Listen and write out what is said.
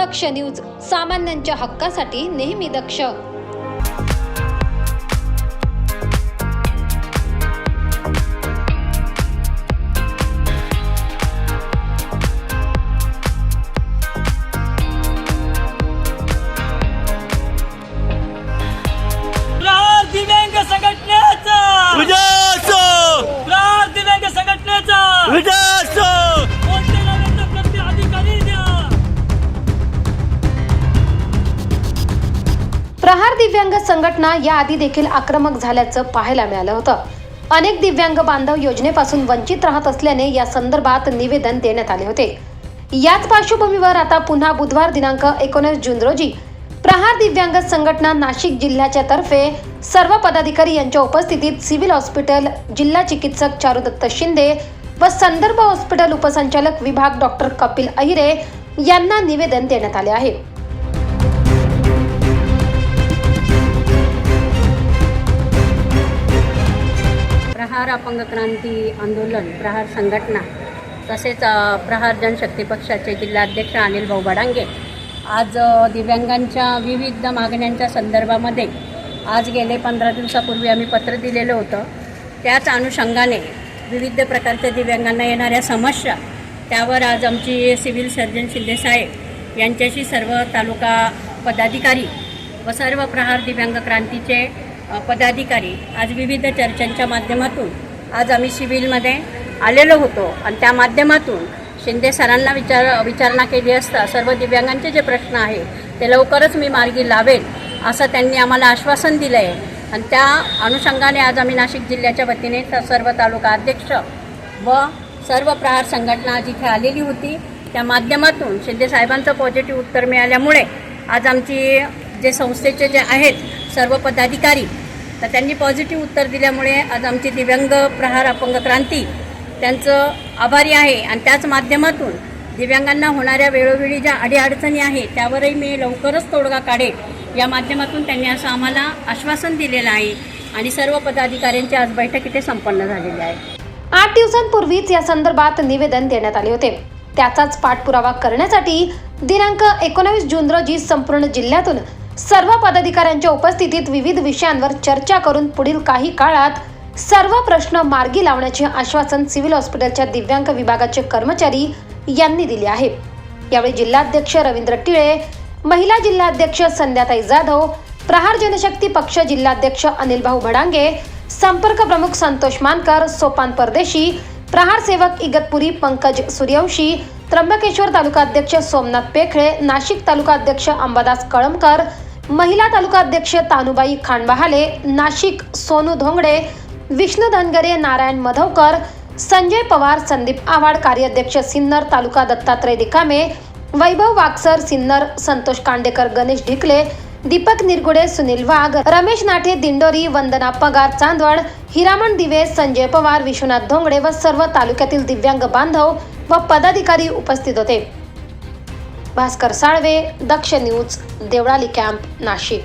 दक्ष news सामान्यांच्या हक्कासाठी नेहमी दक्ष. दिव्यांग संघटनेचा! प्रहार दिव्यांग संघटना याआधी देखील आक्रमक झाल्याचं पाहायला मिळालं होतं. अनेक दिव्यांग बांधव योजनेपासून वंचित राहत असल्याने या संदर्भात निवेदन देण्यात आले होते. याच पार्श्वभूमीवर आता पुन्हा बुधवार दिनांक एकोणीस जून रोजी प्रहार दिव्यांग संघटना नाशिक जिल्ह्याच्या तर्फे सर्व पदाधिकारी यांच्या उपस्थितीत सिव्हिल हॉस्पिटल जिल्हा चिकित्सक चारुदत्त शिंदे व संदर्भ हॉस्पिटल उपसंचालक विभाग डॉक्टर कपिल अहिरे यांना निवेदन देण्यात आले आहे. प्रहार अपंग क्रांती आंदोलन प्रहार संघटना तसेच प्रहार जनशक्ती पक्षाचे जिल्हाध्यक्ष अनिल भाऊ बडांगे. आज दिव्यांगांच्या विविध मागण्यांच्या संदर्भामध्ये आज गेले पंधरा दिवसापूर्वी आम्ही पत्र दिलेलं होतं. त्याच अनुषंगाने विविध प्रकारच्या दिव्यांगांना येणाऱ्या समस्या त्यावर आज आमची सिव्हिल सर्जन शिंदेसाहेब यांच्याशी सर्व तालुका पदाधिकारी व सर्व प्रहार दिव्यांग क्रांतीचे पदाधिकारी आज विविध चर्चांच्या माध्यमातून आज आम्ही सिव्हिलमध्ये आलेलो होतो. आणि त्या माध्यमातून शिंदे सरांना विचार विचारणा केली असता सर्व दिव्यांगांचे जे प्रश्न आहे ते लवकरच मी मार्गी लावेल असं त्यांनी आम्हाला आश्वासन दिलं आहे आणि त्या अनुषंगाने आज आम्ही नाशिक जिल्ह्याच्या वतीने सर्व तालुका अध्यक्ष व सर्व प्रहार संघटना आज इथे आलेली होती. त्या माध्यमातून शिंदे साहेबांचं पॉझिटिव्ह उत्तर मिळाल्यामुळे आज आमची जे संस्थेचे जे आहेत सर्व पदाधिकारी. तर त्यांनी पॉझिटिव्ह उत्तर दिल्यामुळे आज आमची दिव्यांग प्रहार अपंग क्रांती त्यांचं आभारी आहे. आणि त्याच माध्यमातून दिव्यांगांना होणाऱ्या वेळोवेळी ज्या अडीअडचणी आहेत त्यावरही मी लवकरच तोडगा काढेल या माध्यमातून त्यांनी असं आम्हाला आश्वासन दिलेलं आहे. आणि सर्व पदाधिकाऱ्यांची आज बैठक इथे संपन्न झालेली आहे. आठ दिवसांपूर्वीच या संदर्भात निवेदन देण्यात आले होते. त्याचाच पाठपुरावा करण्यासाठी दिनांक एकोणावीस जून रोजी संपूर्ण जिल्ह्यातून सर्व पदाधिकाऱ्यांच्या उपस्थितीत विविध विषयांवर चर्चा करून पुढील काही काळात सर्व प्रश्न मार्गी लावण्याचे आश्वासन सिव्हिल हॉस्पिटलच्या दिव्यांग विभागाचे कर्मचारी यांनी दिले आहे. यावेळी जिल्हाध्यक्ष रवींद्र टिळे महिला जिल्हाध्यक्ष संध्याताई जाधव प्रहार जनशक्ती पक्ष जिल्हाध्यक्ष अनिल भाऊ भडांगे संपर्क प्रमुख संतोष मानकर सोपान परदेशी प्रहार सेवक इगतपुरी पंकज सूर्यवंशी त्र्यंबकेश्वर तालुकाध्यक्ष सोमनाथ पेखळे नाशिक तालुकाध्यक्ष अंबादास कळमकर महिला तालुकाध्यक्ष तानुबाई खांडबहाले नाशिक सोनू धोंगडे विष्णू धनगरे नारायण मधवकर संजय पवार संदीप आव्हाड कार्याध्यक्ष सिन्नर तालुका दत्तात्रय रिकामे वैभव वाक्सर सिन्नर संतोष कांडेकर गणेश ढिकले दीपक निरगुडे सुनील वाघ रमेश नाठे दिंडोरी वंदना पगार चांदवड हिरामण दिवे संजय पवार विश्वनाथ धोंगडे व सर्व तालुक्यातील दिव्यांग बांधव व पदाधिकारी उपस्थित होते. Bhaskar Salve Daksh news Deolali camp Nashik.